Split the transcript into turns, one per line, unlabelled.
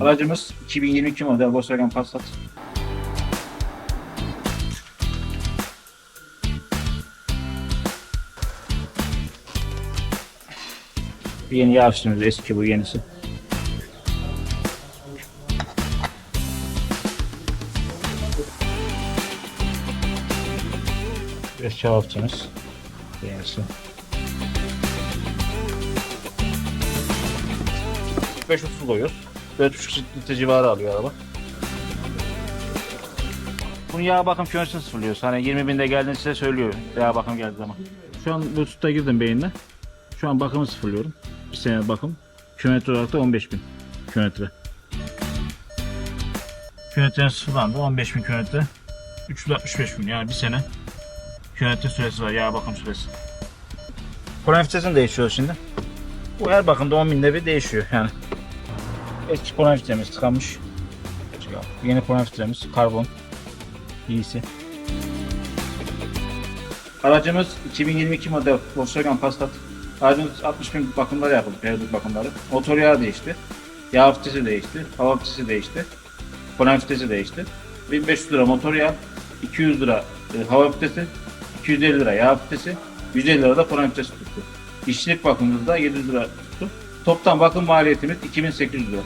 Aracımız 2022 model Volkswagen Passat. Bir yeni yağ üstümüz eski bu yenisi. Biraz şavafçımız. Yenisi. 530 koyuyoruz. 4,5 litre civarı alıyor araba. Bunu yağ bakım fiyonsunu sıfırlıyoruz. Hani 20 binde geldiğinde size söylüyor yağ bakım geldiği zaman. Şu an Bluetooth'ta girdim beyinle. Şu an bakımı sıfırlıyorum. Bir sene bakım. Kilometre olarak da 15 bin kilometre. Kilometrenin sıfırlandı 15 bin kilometre. 365 bin yani bir sene kilometre süresi var yağ bakım süresi. Kolon filtresini değişiyoruz şimdi. Bu her bakımda 10 binde bir değişiyor yani. Eski kolon filtremiz tıkanmış. Yeni kolon filtremiz karbon. İyisi. Aracımız 2022 model Volkswagen Passat. Aracımız 60 bin bakımları yapıldı, periyodik bakımları. Motor yağı değişti. Yağ filtresi değişti. Hava filtresi değişti. Kolon filtresi değişti. 1500 lira motor yağı, 200 lira e, hava filtresi, 250 lira yağ filtresi, 150 lira da kolon filtresi tuttu. İşçilik bakımımızda 700 lira Toplam bakım maliyetimiz 2800 lira.